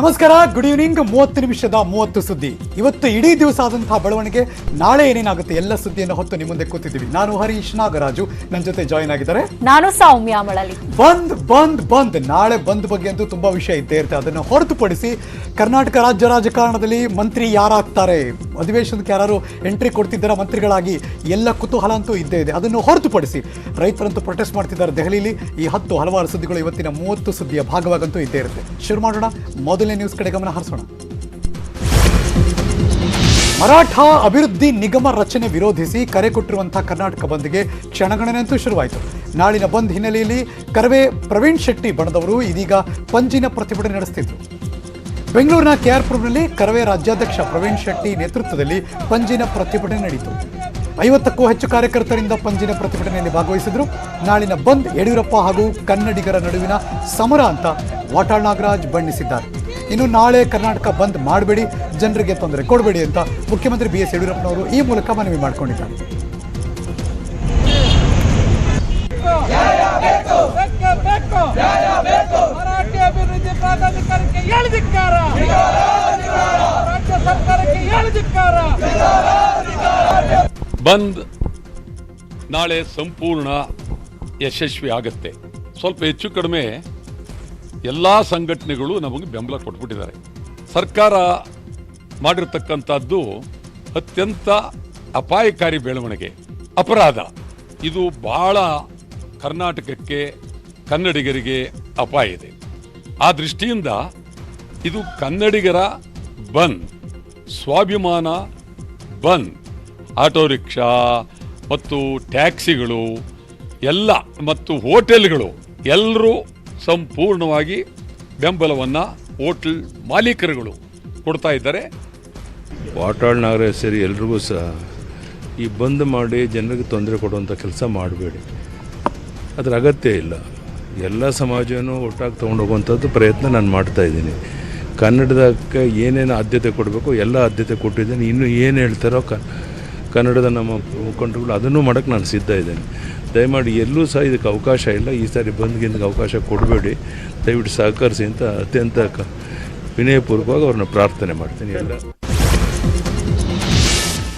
ನಮಸ್ಕಾರ good evening ಮೂವತ್ತು ನಿಮಿಷದ ಮೂವತ್ತು ಸುದ್ದಿ. ಇವತ್ತು ಇಡೀ ದಿವಸ ಆದಂತಹ ಬೆಳವಣಿಗೆ ನಾಳೆ ಏನೇನಾಗುತ್ತೆ ಎಲ್ಲ ಸುದ್ದಿಯನ್ನು ಹೊತ್ತು ನಿಮ್ಮ ಮುಂದೆ ಕೂತಿದ್ದೀವಿ. ನಾನು ಹರೀಶ್ ನಾಗರಾಜು ನನ್ನ ಜೊತೆ ಜಾಯಿನ್ ಆಗಿದ್ದಾರೆ. ನಾನು ಸೌಮ್ಯ ಮಳಲಿ ಬಂದ್ ಬಂದ್ ಬಂದ್. ನಾಳೆ ಬಂದ್ ಬಗ್ಗೆ ಅಂತೂ ತುಂಬಾ ವಿಷಯ ಇದ್ದೇ ಇರುತ್ತೆ. ಅದನ್ನು ಹೊರತುಪಡಿಸಿ ಕರ್ನಾಟಕ ರಾಜ್ಯ ರಾಜಕಾರಣದಲ್ಲಿ ಮಂತ್ರಿ ಯಾರಾಗ್ತಾರೆ? ಅಧಿವೇಶನಕ್ಕೆ ಯಾರು ಎಂಟ್ರಿ ಕೊಡ್ತಿದ್ದಾರೆ ಮಂತ್ರಿಗಳಾಗಿ? ಎಲ್ಲ ಕುತೂಹಲ ಅಂತೂ ಇದ್ದೇ ಇದೆ. ಅದನ್ನು ಹೊರತುಪಡಿಸಿ ರೈತರಂತೂ ಪ್ರೊಟೆಸ್ಟ್ ಮಾಡ್ತಿದ್ದಾರೆ ದೆಹಲಿಯಲ್ಲಿ ಈ ಹತ್ತು ಹಲವಾರು ಸುದ್ದಿಗಳು ಇವತ್ತಿನ ಮೂವತ್ತು ಸುದ್ದಿಯ ಭಾಗವಾಗಂತೂ ಇದ್ದೇ ಇರುತ್ತೆ. ಶುರು ಮಾಡೋಣ. ನ್ಯೂಸ್ ಕಡೆ ಗಮನ ಹರಿಸೋಣ. ಮರಾಠ ಅಭಿವೃದ್ಧಿ ನಿಗಮ ರಚನೆ ವಿರೋಧಿಸಿ ಕರೆ ಕೊಟ್ಟಿರುವಂತಹ ಕರ್ನಾಟಕ ಬಂದ್ಗೆ ಕ್ಷಣಗಣನೆ ಅಂತೂ ಶುರುವಾಯಿತು. ನಾಳಿನ ಬಂದ್ ಹಿನ್ನೆಲೆಯಲ್ಲಿ ಕರವೇ ಪ್ರವೀಣ್ ಶೆಟ್ಟಿ ಬಣದವರು ಇದೀಗ ಪಂಜಿನ ಪ್ರತಿಭಟನೆ ನಡೆಸುತ್ತಿದ್ದರು ಬೆಂಗಳೂರಿನ ಕೆಆರ್ಪುರದಲ್ಲಿ ಕರವೇ ರಾಜ್ಯಾಧ್ಯಕ್ಷ ಪ್ರವೀಣ್ ಶೆಟ್ಟಿ ನೇತೃತ್ವದಲ್ಲಿ ಪಂಜಿನ ಪ್ರತಿಭಟನೆ ನಡೆಯಿತು ಐವತ್ತಕ್ಕೂ ಹೆಚ್ಚು ಕಾರ್ಯಕರ್ತರಿಂದ ಪಂಜಿನ ಪ್ರತಿಭಟನೆಯಲ್ಲಿ ಭಾಗವಹಿಸಿದ್ರು. ನಾಳಿನ ಬಂದ್ ಯಡಿಯೂರಪ್ಪ ಹಾಗೂ ಕನ್ನಡಿಗರ ನಡುವಿನ ಸಮರ ಅಂತ ವಾಟಾಳ್ ನಾಗರಾಜ್ ಬಣ್ಣಿಸಿದ್ದಾರೆ. ಇನ್ನು ನಾಳೆ ಕರ್ನಾಟಕ ಬಂದ್ ಮಾಡಬೇಡಿ, ಜನರಿಗೆ ತೊಂದರೆ ಕೊಡಬೇಡಿ ಅಂತ ಮುಖ್ಯಮಂತ್ರಿ ಬಿ ಎಸ್ ಯಡಿಯೂರಪ್ಪನವರು ಈ ಮೂಲಕ ಮನವಿ ಮಾಡಿಕೊಂಡಿದ್ದಾರೆ. ಬಂದ್ ನಾಳೆ ಸಂಪೂರ್ಣ ಯಶಸ್ವಿ ಆಗುತ್ತೆ. ಸ್ವಲ್ಪ ಹೆಚ್ಚು ಕಡಿಮೆ ಎಲ್ಲ ಸಂಘಟನೆಗಳು ನಮಗೆ ಬೆಂಬಲ ಕೊಟ್ಬಿಟ್ಟಿದ್ದಾರೆ. ಸರ್ಕಾರ ಮಾಡಿರ್ತಕ್ಕಂಥದ್ದು ಅತ್ಯಂತ ಅಪಾಯಕಾರಿ ಬೆಳವಣಿಗೆ, ಅಪರಾಧ. ಇದು ಬಹಳ ಕರ್ನಾಟಕಕ್ಕೆ, ಕನ್ನಡಿಗರಿಗೆ ಅಪಾಯ ಇದೆ. ಆ ದೃಷ್ಟಿಯಿಂದ ಇದು ಕನ್ನಡಿಗರ ಬಂದ್ ಸ್ವಾಭಿಮಾನ ಬಂದ್ ಆಟೋ ರಿಕ್ಷಾ ಮತ್ತು ಟ್ಯಾಕ್ಸಿಗಳು, ಎಲ್ಲ ಮತ್ತು ಹೋಟೆಲ್ಗಳು, ಎಲ್ಲರೂ ಸಂಪೂರ್ಣವಾಗಿ ಬೆಂಬಲವನ್ನು ಹೋಟೆಲ್ ಮಾಲೀಕರುಗಳು ಕೊಡ್ತಾ ಇದ್ದಾರೆ. ವಾಟಾಳ್ ನಾಗರಾಜ್ ಸೇರಿ ಎಲ್ರಿಗೂ ಸಹ ಈ ಬಂದ್ ಮಾಡಿ ಜನರಿಗೆ ತೊಂದರೆ ಕೊಡುವಂಥ ಕೆಲಸ ಮಾಡಬೇಡಿ. ಅದರ ಅಗತ್ಯ ಇಲ್ಲ. ಎಲ್ಲ ಸಮಾಜವನ್ನು ಒಟ್ಟಾಗಿ ತೊಗೊಂಡು ಹೋಗುವಂಥದ್ದು ಪ್ರಯತ್ನ ನಾನು ಮಾಡ್ತಾ ಇದ್ದೀನಿ. ಕನ್ನಡದಕ್ಕೆ ಏನೇನು ಆದ್ಯತೆ ಕೊಡಬೇಕು, ಎಲ್ಲ ಆದ್ಯತೆ ಕೊಟ್ಟಿದ್ದೀನಿ. ಇನ್ನು ಏನು ಹೇಳ್ತಾರೋ ಕನ್ನಡದ ನಮ್ಮ ಮುಖಂಡರುಗಳು ಅದನ್ನು ಮಾಡೋಕ್ಕೆ ನಾನು ಸಿದ್ಧ ಇದ್ದೇನೆ. ದಯಮಾಡಿ ಎಲ್ಲೂ ಸಹ ಇದಕ್ಕೆ ಅವಕಾಶ ಇಲ್ಲ. ಈ ಸಾರಿ ಬಂದ್ಗಿಂದಕ್ಕೆ ಅವಕಾಶ ಕೊಡಬೇಡಿ. ದಯವಿಟ್ಟು ಸಹಕರಿಸಿ ಅಂತ ಅತ್ಯಂತ ವಿನಯಪೂರ್ವಕವಾಗಿ ಅವ್ರನ್ನ ಪ್ರಾರ್ಥನೆ ಮಾಡ್ತೀನಿ. ಎಲ್ಲ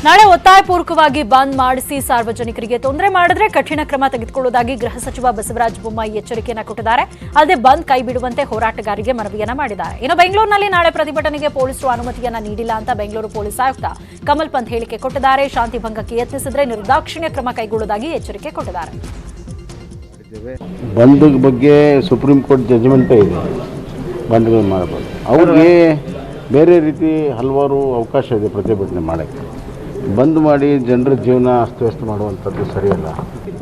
ನಾಳೆ ಒತ್ತಾಯಪೂರ್ವಕವಾಗಿ ಬಂದ್ ಮಾಡಿಸಿ ಸಾರ್ವಜನಿಕರಿಗೆ ತೊಂದರೆ ಮಾಡಿದ್ರೆ ಕಠಿಣ ಕ್ರಮ ತೆಗೆದುಕೊಳ್ಳುವುದಾಗಿ ಗೃಹ ಸಚಿವ ಬಸವರಾಜ ಬೊಮ್ಮಾಯಿ ಎಚ್ಚರಿಕೆಯನ್ನ ಕೊಟ್ಟಿದ್ದಾರೆ. ಅಲ್ಲದೆ ಬಂದ್ ಕೈ ಬಿಡುವಂತೆ ಹೋರಾಟಗಾರರಿಗೆ ಮನವಿಯನ್ನ ಮಾಡಿದ್ದಾರೆ. ಇನ್ನು ಬೆಂಗಳೂರಿನಲ್ಲಿ ನಾಳೆ ಪ್ರತಿಭಟನೆಗೆ ಪೊಲೀಸರು ಅನುಮತಿಯನ್ನ ನೀಡಿಲ್ಲ ಅಂತ ಬೆಂಗಳೂರು ಪೊಲೀಸ್ ಆಯುಕ್ತ ಕಮಲ್ ಪಂತ್ ಹೇಳಿಕೆ ಕೊಟ್ಟಿದ್ದಾರೆ. ಶಾಂತಿ ಭಂಗಕ್ಕೆ ಯತ್ನಿಸಿದ್ರೆ ನಿರ್ದಾಕ್ಷಿಣ್ಯ ಕ್ರಮ ಕೈಗೊಳ್ಳುವುದಾಗಿ ಎಚ್ಚರಿಕೆ ಕೊಟ್ಟಿದ್ದಾರೆ. ಬಂದ್ ಬಗ್ಗೆ ಸುಪ್ರೀಂ ಕೋರ್ಟ್ ಜಡ್ಜ್ಮೆಂಟೇ ಇದೆ. ಬಂದ್ಗಳು ಮಾಡಬಹುದು ಅವ್ರಿಗೆ ಬೇರೆ ರೀತಿ ಹಲವಾರು ಅವಕಾಶ ಇದೆ ಪ್ರತಿಭಟನೆ ಮಾಡೋಕ್ಕೆ. ಬಂದ್ ಮಾಡಿ ಜನರ ಜೀವನ ಅಸ್ತವ್ಯಸ್ತ ಮಾಡುವಂಥದ್ದು ಸರಿಯಲ್ಲ.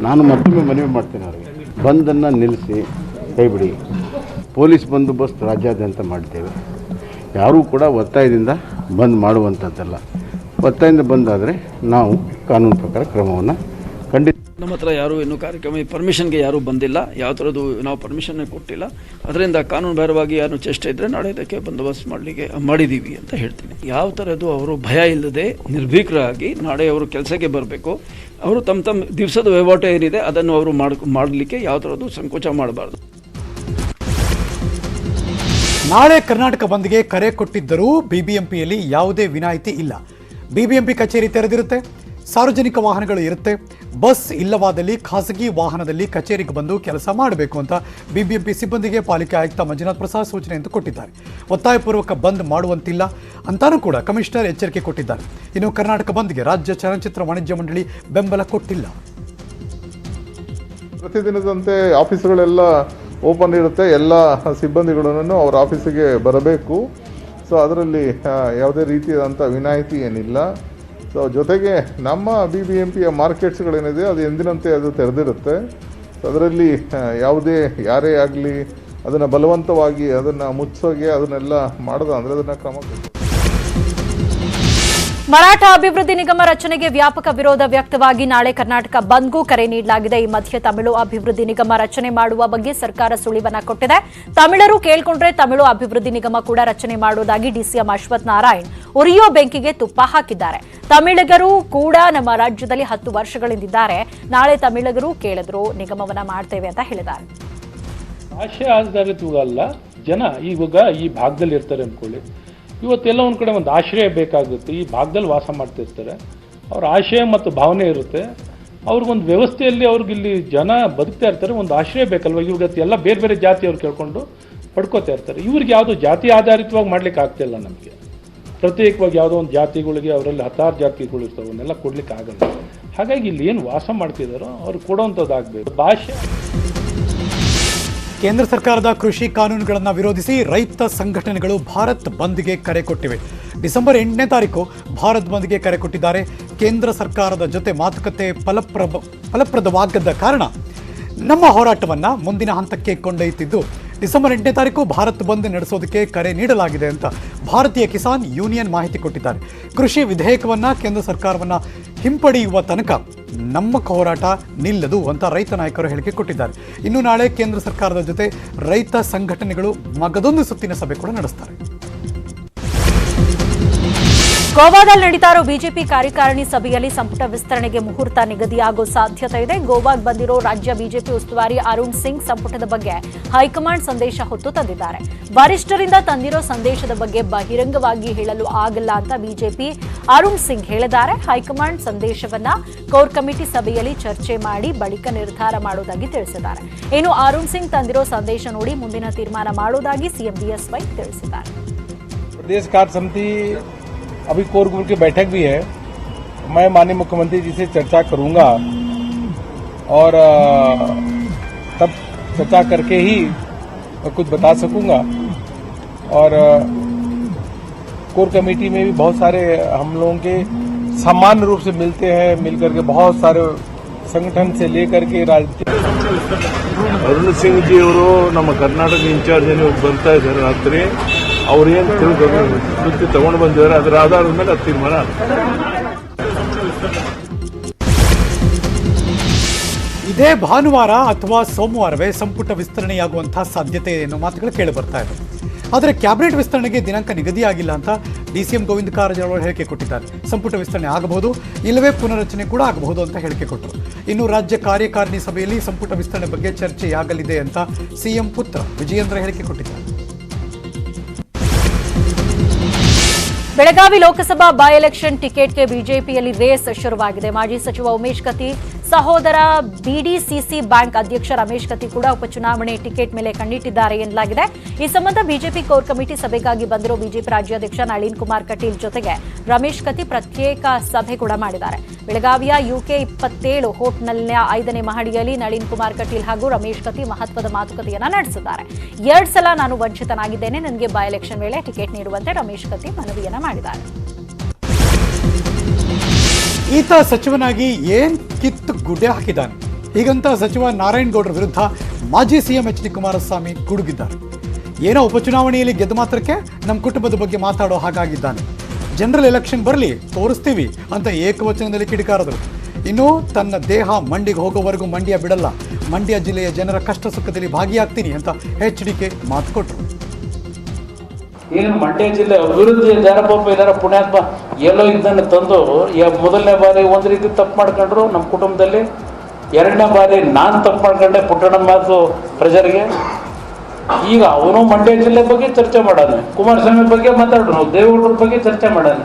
ನಾನು ಮತ್ತೊಮ್ಮೆ ಮನವಿ ಮಾಡ್ತೀನಿ ಅವರಿಗೆ. ಬಂದನ್ನು ನಿಲ್ಲಿಸಿ ಕೈಬಿಡಿ ಪೊಲೀಸ್ ಬಂದೋಬಸ್ತ್ ರಾಜ್ಯಾದ್ಯಂತ ಮಾಡ್ತೇವೆ ಯಾರೂ ಕೂಡ ಒತ್ತಾಯದಿಂದ ಬಂದ್ ಮಾಡುವಂಥದ್ದಲ್ಲ. ಒತ್ತಾಯದಿಂದ ಬಂದಾದರೆ ನಾವು ಕಾನೂನು ಪ್ರಕಾರ ಕ್ರಮವನ್ನು ಖಂಡಿತ ನಮ್ಮ ಹತ್ರ ಯಾರು ಇನ್ನೂ ಕಾರ್ಯಕ್ರಮ ಪರ್ಮಿಷನ್ಗೆ ಯಾರೂ ಬಂದಿಲ್ಲ. ಯಾವ ಥರದ್ದು ನಾವು ಪರ್ಮಿಷನ್ ಕೊಟ್ಟಿಲ್ಲ. ಅದರಿಂದ ಕಾನೂನುಬಾಹಿರವಾಗಿ ಯಾರು ಚೇಷ್ಟೆ ಇದ್ದರೆ ನಾಳೆ ಇದಕ್ಕೆ ಬಂದೋಬಸ್ತ್ ಮಾಡಲಿಕ್ಕೆ ಮಾಡಿದ್ದೀವಿ ಅಂತ ಹೇಳ್ತೀನಿ. ಯಾವ ಥರದ್ದು ಅವರು ಭಯ ಇಲ್ಲದೆ ನಿರ್ಭೀಕರಾಗಿ ನಾಳೆ ಅವರು ಕೆಲಸಕ್ಕೆ ಬರಬೇಕು. ಅವರು ತಮ್ಮ ತಮ್ಮ ದಿವಸದ ವಹಿವಾಟು ಏನಿದೆ ಅದನ್ನು ಅವರು ಮಾಡ್, ಮಾಡಲಿಕ್ಕೆ ಯಾವ ಥರದ್ದು ಸಂಕೋಚ ಮಾಡಬಾರ್ದು. ನಾಳೆ ಕರ್ನಾಟಕ ಬಂದ್ಗೆ ಕರೆ ಕೊಟ್ಟಿದ್ದರೂ ಬಿಬಿಎಂಪಿಯಲ್ಲಿ ಯಾವುದೇ ವಿನಾಯಿತಿ ಇಲ್ಲ. ಬಿಬಿಎಂಪಿ ಕಚೇರಿ ತೆರೆದಿರುತ್ತೆ. ಸಾರ್ವಜನಿಕ ವಾಹನಗಳು ಇರುತ್ತೆ. ಬಸ್ ಇಲ್ಲವಾದಲ್ಲಿ ಖಾಸಗಿ ವಾಹನದಲ್ಲಿ ಕಚೇರಿಗೆ ಬಂದು ಕೆಲಸ ಮಾಡಬೇಕು ಅಂತ ಬಿಬಿಎಂಪಿ ಸಿಬ್ಬಂದಿಗೆ ಪಾಲಿಕೆ ಆಯುಕ್ತ ಮಂಜುನಾಥ್ ಪ್ರಸಾದ್ ಸೂಚನೆ ಅಂತ ಕೊಟ್ಟಿದ್ದಾರೆ. ಒತ್ತಾಯಪೂರ್ವಕ ಬಂದ್ ಮಾಡುವಂತಿಲ್ಲ ಅಂತಾನೂ ಕೂಡ ಕಮಿಷನರ್ ಎಚ್ಚರಿಕೆ ಕೊಟ್ಟಿದ್ದಾರೆ. ಇನ್ನು ಕರ್ನಾಟಕ ಬಂದ್ಗೆ ರಾಜ್ಯ ಚಲನಚಿತ್ರ ವಾಣಿಜ್ಯ ಮಂಡಳಿ ಬೆಂಬಲ ಕೊಟ್ಟಿಲ್ಲ. ಪ್ರತಿದಿನದಂತೆ ಆಫೀಸ್ಗಳೆಲ್ಲ ಓಪನ್ ಇರುತ್ತೆ. ಎಲ್ಲ ಸಿಬ್ಬಂದಿಗಳನ್ನು ಅವರ ಆಫೀಸಿಗೆ ಬರಬೇಕು. ಸೊ, ಅದರಲ್ಲಿ ಯಾವುದೇ ರೀತಿಯಾದಂಥ ವಿನಾಯಿತಿ ಏನಿಲ್ಲ. ಸೊ ಜೊತೆಗೆ ನಮ್ಮ ಬಿ ಬಿ ಎಂ ಪಿಯ ಮಾರ್ಕೆಟ್ಸ್ಗಳೇನಿದೆ, ಅದು ಎಂದಿನಂತೆ ಅದು ತೆರೆದಿರುತ್ತೆ ಅದರಲ್ಲಿ ಯಾವುದೇ ಯಾರೇ ಆಗಲಿ, ಅದನ್ನು ಬಲವಂತವಾಗಿ ಅದನ್ನು ಮುಚ್ಚೋಗೆ ಅದನ್ನೆಲ್ಲ ಮಾಡ್ದ ಅಂದರೆ ಅದನ್ನು ಕ್ರಮ. ಮರಾಠ ಅಭಿವೃದ್ಧಿ ನಿಗಮ ರಚನೆಗೆ ವ್ಯಾಪಕ ವಿರೋಧ ವ್ಯಕ್ತವಾಗಿ ನಾಳೆ ಕರ್ನಾಟಕ ಬಂದ್ಗೂ ಕರೆ ನೀಡಲಾಗಿದೆ. ಈ ಮಧ್ಯೆ ತಮಿಳು ಅಭಿವೃದ್ಧಿ ನಿಗಮ ರಚನೆ ಮಾಡುವ ಬಗ್ಗೆ ಸರ್ಕಾರ ಸುಳಿವನ್ನ ಕೊಟ್ಟಿದೆ. ತಮಿಳರು ಕೇಳ್ಕೊಂಡ್ರೆ ತಮಿಳು ಅಭಿವೃದ್ಧಿ ನಿಗಮ ಕೂಡ ರಚನೆ ಮಾಡುವುದಾಗಿ ಡಿಸಿಎಂ ಅಶ್ವಥ್ ನಾರಾಯಣ್ ಉರಿಯೋ ಬೆಂಕಿಗೆ ತುಪ್ಪ ಹಾಕಿದ್ದಾರೆ. ತಮಿಳಿಗರು ಕೂಡ ನಮ್ಮ ರಾಜ್ಯದಲ್ಲಿ ಹತ್ತು ವರ್ಷಗಳಿಂದಿದ್ದಾರೆ ನಾಳೆ ತಮಿಳಿಗರು ಕೇಳಿದ್ರು ನಿಗಮವನ್ನ ಮಾಡ್ತೇವೆ ಅಂತ ಹೇಳಿದ್ದಾರೆ. ಜನ ಈಗ ಈ ಭಾಗದಲ್ಲಿ ಇರ್ತಾರೆ ಅಂದ್ಕೊಳ್ಳಿ. ಇವತ್ತೆಲ್ಲ ಒಂದು ಕಡೆ ಒಂದು ಆಶ್ರಯ ಬೇಕಾಗುತ್ತೆ. ಈ ಭಾಗದಲ್ಲಿ ವಾಸ ಮಾಡ್ತಿರ್ತಾರೆ ಅವ್ರ ಆಶಯ ಮತ್ತು ಭಾವನೆ ಇರುತ್ತೆ. ಅವ್ರಿಗೊಂದು ವ್ಯವಸ್ಥೆಯಲ್ಲಿ ಅವ್ರಿಗೆ ಇಲ್ಲಿ ಜನ ಬದುಕ್ತಾ ಇರ್ತಾರೆ. ಒಂದು ಆಶ್ರಯ ಬೇಕಲ್ವ? ಇವಾಗ ಎಲ್ಲ ಬೇರೆ ಬೇರೆ ಜಾತಿಯವ್ರು ಕೇಳ್ಕೊಂಡು ಪಡ್ಕೋತಾ ಇರ್ತಾರೆ. ಇವ್ರಿಗೆ ಯಾವುದು ಜಾತಿ ಆಧಾರಿತವಾಗಿ ಮಾಡ್ಲಿಕ್ಕೆ ಆಗ್ತಿಲ್ಲ ನಮಗೆ. ಪ್ರತ್ಯೇಕವಾಗಿ ಯಾವುದೋ ಒಂದು ಜಾತಿಗಳಿಗೆ ಅವರಲ್ಲಿ ಹತ್ತಾರು ಜಾತಿಗಳು ಇರ್ತವೆ. ಅವನ್ನೆಲ್ಲ ಕೊಡ್ಲಿಕ್ಕೆ ಆಗಲ್ಲ. ಹಾಗಾಗಿ ಇಲ್ಲಿ ಏನು ವಾಸ ಮಾಡ್ತಿದ್ದಾರೋ ಅವ್ರಿಗೆ ಕೊಡೋವಂಥದ್ದಾಗಬೇಕು ಭಾಷೆ ಕೇಂದ್ರ ಸರ್ಕಾರದ ಕೃಷಿ ಕಾನೂನುಗಳನ್ನು ವಿರೋಧಿಸಿ ರೈತ ಸಂಘಟನೆಗಳು ಭಾರತ್ ಬಂದ್ಗೆ ಕರೆ ಕೊಟ್ಟಿವೆ. ಡಿಸೆಂಬರ್ ಎಂಟನೇ ತಾರೀಕು ಭಾರತ್ ಬಂದ್ಗೆ ಕರೆ ಕೊಟ್ಟಿದ್ದಾರೆ. ಕೇಂದ್ರ ಸರ್ಕಾರದ ಜೊತೆ ಮಾತುಕತೆ ಫಲಪ್ರಭ, ಫಲಪ್ರದವಾಗದ ಕಾರಣ ನಮ್ಮ ಹೋರಾಟವನ್ನು ಮುಂದಿನ ಹಂತಕ್ಕೆ ಕೊಂಡೊಯ್ಯುತ್ತಿದ್ದು, ಡಿಸೆಂಬರ್ ಎಂಟನೇ ತಾರೀಕು ಭಾರತ್ ಬಂದ್ ನಡೆಸೋದಕ್ಕೆ ಕರೆ ನೀಡಲಾಗಿದೆ ಅಂತ ಭಾರತೀಯ ಕಿಸಾನ್ ಯೂನಿಯನ್ ಮಾಹಿತಿ ಕೊಟ್ಟಿದ್ದಾರೆ. ಕೃಷಿ ವಿಧೇಯಕವನ್ನು ಕೇಂದ್ರ ಸರ್ಕಾರವನ್ನು ಹಿಂಪಡೆಯುವ ತನಕ ನಮ್ಮ ಹೋರಾಟ ನಿಲ್ಲದು ಅಂತ ರೈತ ನಾಯಕರು ಹೇಳಿಕೆ ಕೊಟ್ಟಿದ್ದಾರೆ. ಇನ್ನು ನಾಳೆ ಕೇಂದ್ರ ಸರ್ಕಾರದ ಜೊತೆ ರೈತ ಸಂಘಟನೆಗಳು ಮಗದೊಂದು ಸುತ್ತಿನ ಸಭೆ ಕೂಡ ನಡೆಸ್ತಾರೆ. ಗೋವಾದಲ್ಲಿ ನಡೀತಾ ಇರೋ ಬಿಜೆಪಿ ಕಾರ್ಯಕಾರಿಣಿ ಸಭೆಯಲ್ಲಿ ಸಂಪುಟ ವಿಸ್ತರಣೆಗೆ ಮುಹೂರ್ತ ನಿಗದಿಯಾಗೋ ಸಾಧ್ಯತೆ ಇದೆ. ಗೋವಾಗೆ ಬಂದಿರೋ ರಾಜ್ಯ ಬಿಜೆಪಿ ಉಸ್ತುವಾರಿ ಅರುಣ್ ಸಿಂಗ್ ಸಂಪುಟದ ಬಗ್ಗೆ ಹೈಕಮಾಂಡ್ ಸಂದೇಶ ಹೊತ್ತು ತಂದಿದ್ದಾರೆ. ವರಿಷ್ಠರಿಂದ ತಂದಿರೋ ಸಂದೇಶದ ಬಗ್ಗೆ ಬಹಿರಂಗವಾಗಿ ಹೇಳಲು ಆಗಲ್ಲ ಅಂತ ಬಿಜೆಪಿ ಅರುಣ್ ಸಿಂಗ್ ಹೇಳಿದ್ದಾರೆ. ಹೈಕಮಾಂಡ್ ಸಂದೇಶವನ್ನ ಕೋರ್ ಕಮಿಟಿ ಸಭೆಯಲ್ಲಿ ಚರ್ಚೆ ಮಾಡಿ ಬಳಿಕ ನಿರ್ಧಾರ ಮಾಡುವುದಾಗಿ ತಿಳಿಸಿದ್ದಾರೆ. ಇನ್ನು ಅರುಣ್ ಸಿಂಗ್ ತಂದಿರೋ ಸಂದೇಶ ನೋಡಿ ಮುಂದಿನ ತೀರ್ಮಾನ ಮಾಡುವುದಾಗಿ ಸಿಎಂ ಬಿಎಸ್ ವೈ ತಿಳಿಸಿದ್ದಾರೆ. अभी कोर ग्रुप की बैठक भी है मैं माननीय मुख्यमंत्री जी से चर्चा करूंगा और अ, तब चर्चा करके ही मैं कुछ बता सकूंगा और अ, कोर कमेटी में भी बहुत सारे हम लोगों के सामान्य रूप से मिलते हैं मिलकर के बहुत सारे संगठन से लेकर के राजनीतिक ಅರುಣ್ ಸಿಂಗ್ ಜಿ ಅವರು ನಮ್ಮ ಕರ್ನಾಟಕ ಇನ್ಚಾರ್ಜ್ ಏನು ಬರ್ತಾ ಇದ್ದಾರೆ ರಾತ್ರಿ ಅವ್ರೇನು ತಿಳಿದು ಸುದ್ದಿ ತಗೊಂಡು ಬಂದಿದ್ದಾರೆ ಅದರ ಆಧಾರದ ಮೇಲೆ ಅದು ತೀರ್ಮಾನ ಇದೇ ಭಾನುವಾರ ಅಥವಾ ಸೋಮವಾರವೇ ಸಂಪುಟ ವಿಸ್ತರಣೆಯಾಗುವಂತಹ ಸಾಧ್ಯತೆ ಎನ್ನುವ ಮಾತುಗಳು ಕೇಳಿ ಬರ್ತಾ ಇದೆ. ಆದರೆ ಕ್ಯಾಬಿನೆಟ್ ವಿಸ್ತರಣೆಗೆ ದಿನಾಂಕ ನಿಗದಿಯಾಗಿಲ್ಲ ಅಂತ D C M Govind Karjol ಹೇಳಿಕೆ ಕೊಟ್ಟಿದ್ದಾರೆ. ಸಂಪುಟ ವಿಸ್ತರಣೆ ಆಗಬಹುದು, ಇಲ್ಲವೇ ಪುನರಚನೆ ಕೂಡ ಆಗಬಹುದು ಅಂತ ಹೇಳಿಕೆ ಕೊಟ್ಟರು. ಇನ್ನು ರಾಜ್ಯ ಕಾರ್ಯಕಾರಿಣಿ ಸಭೆಯಲ್ಲಿ ಸಂಪುಟ ವಿಸ್ತರಣೆ ಬಗ್ಗೆ ಚರ್ಚೆಯಾಗಲಿದೆ ಅಂತ ಸಿಎಂ ಪುತ್ರ ವಿಜಯೇಂದ್ರ ಹೇಳಿಕೆ ಕೊಟ್ಟಿದ್ದಾರೆ. ಬೆಳಗಾವಿ ಲೋಕಸಭಾ ಬೈ ಎಲೆಕ್ಷನ್ ಟಿಕೆಟ್ಗೆ ಬಿಜೆಪಿಯಲ್ಲಿ ರೇಸ್ ಶುರುವಾಗಿದೆ. ಮಾಜಿ ಸಚಿವ ಉಮೇಶ್ ಕತ್ತಿ, ಸಹೋದರ ಬಿಡಿಸಿಸಿ ಬ್ಯಾಂಕ್ ಅಧ್ಯಕ್ಷ ರಮೇಶ್ ಕತ್ತಿ ಕೂಡ ಉಪಚುನಾವಣೆ ಟಿಕೆಟ್ ಮೇಲೆ ಕಣ್ಣಿಟ್ಟಿದ್ದಾರೆ ಎನ್ನಲಾಗಿದೆ. ಈ ಸಂಬಂಧ ಬಿಜೆಪಿ ಕೋರ್ ಕಮಿಟಿ ಸಭೆಗಾಗಿ ಬಂದಿರುವ ಬಿಜೆಪಿ ರಾಜ್ಯಾಧ್ಯಕ್ಷ ನಳಿನ್ ಕುಮಾರ್ ಕಟೀಲ್ ಜೊತೆಗೆ ರಮೇಶ್ ಕತ್ತಿ ಪ್ರತ್ಯೇಕ ಸಭೆ ಕೂಡ ಮಾಡಿದ್ದಾರೆ. ಬೆಳಗಾವಿಯ ಯುಕೆ ಇಪ್ಪತ್ತೇಳು ಹೋಟ್ನಲ್ಲಿನ ಐದನೇ ಮಹಡಿಯಲ್ಲಿ ನಳಿನ್ ಕುಮಾರ್ ಕಟೀಲ್ ಹಾಗೂ ರಮೇಶ್ ಕತ್ತಿ ಮಹತ್ವದ ಮಾತುಕತೆಯನ್ನ ನಡೆಸಿದ್ದಾರೆ. ಎರಡ್ ಸಲ ನಾನು ವಂಚಿತನಾಗಿದ್ದೇನೆ. ನನಗೆ ಬೈ ಎಲೆಕ್ಷನ್ ವೇಳೆ ಟಿಕೆಟ್ ನೀಡುವಂತೆ ರಮೇಶ್ ಕತ್ತಿ ಮನವಿಯನ್ನ ಮಾಡಿದ್ದಾರೆ. ಈತ ಸಚಿವನಾಗಿ ಏನ್ ಕಿತ್ತು ಗುಡ್ಡೆ ಹಾಕಿದ್ದಾನೆ? ಹೀಗಂತ ಸಚಿವ ನಾರಾಯಣ್ ಗೌಡರ ವಿರುದ್ಧ ಮಾಜಿ ಸಿಎಂ ಎಚ್ ಡಿ ಕುಮಾರಸ್ವಾಮಿ ಗುಡುಗಿದ್ದಾರೆ. ಏನೋ ಉಪಚುನಾವಣೆಯಲ್ಲಿ ಗೆದ್ದ ಮಾತ್ರಕ್ಕೆ ನಮ್ಮ ಕುಟುಂಬದ ಬಗ್ಗೆ ಮಾತಾಡೋ ಹಾಗಾಗಿದ್ದಾನೆ. ಜನರಲ್ ಎಲೆಕ್ಷನ್ ಬರಲಿ, ತೋರಿಸ್ತೀವಿ ಅಂತ ಏಕವಚನದಲ್ಲಿ ಕಿಡಿಕಾರದರು. ಇನ್ನು ತನ್ನ ದೇಹ ಮಂಡಿಗೆ ಹೋಗೋವರೆಗೂ ಮಂಡ್ಯ ಬಿಡಲ್ಲ. ಮಂಡ್ಯ ಜಿಲ್ಲೆಯ ಜನರ ಕಷ್ಟ ಸುಖದಲ್ಲಿ ಭಾಗಿಯಾಗ್ತೀನಿ ಅಂತ ಎಚ್ ಡಿ ಕೆ ಮಾತು ಕೊಟ್ಟರು. ಏನು ಮಂಡ್ಯ ಜಿಲ್ಲೆ ಅಭಿವೃದ್ಧಿ ಯಾರಪ್ಪ ಏನಾರ ಪುಣ್ಯಾತ್ಮ ಎಲ್ಲೋ ಇದನ್ನು ತಂದು ಮೊದಲನೇ ಬಾರಿ ಒಂದು ರೀತಿ ತಪ್ಪು ಮಾಡ್ಕೊಂಡ್ರು ನಮ್ಮ ಕುಟುಂಬದಲ್ಲಿ, ಎರಡನೇ ಬಾರಿ ನಾನು ತಪ್ಪು ಮಾಡ್ಕೊಂಡೆ ಪುಟ್ಟಣ ಮಾತು ಪ್ರಜರಿಗೆ. ಈಗ ಅವನು ಮಂಡ್ಯ ಜಿಲ್ಲೆ ಬಗ್ಗೆ ಚರ್ಚೆ ಮಾಡೋಣ ಕುಮಾರಸ್ವಾಮಿ ಬಗ್ಗೆ ಮಾತಾಡ್ರು ದೇವೇಗೌಡರ ಬಗ್ಗೆ ಚರ್ಚೆ ಮಾಡೋಣ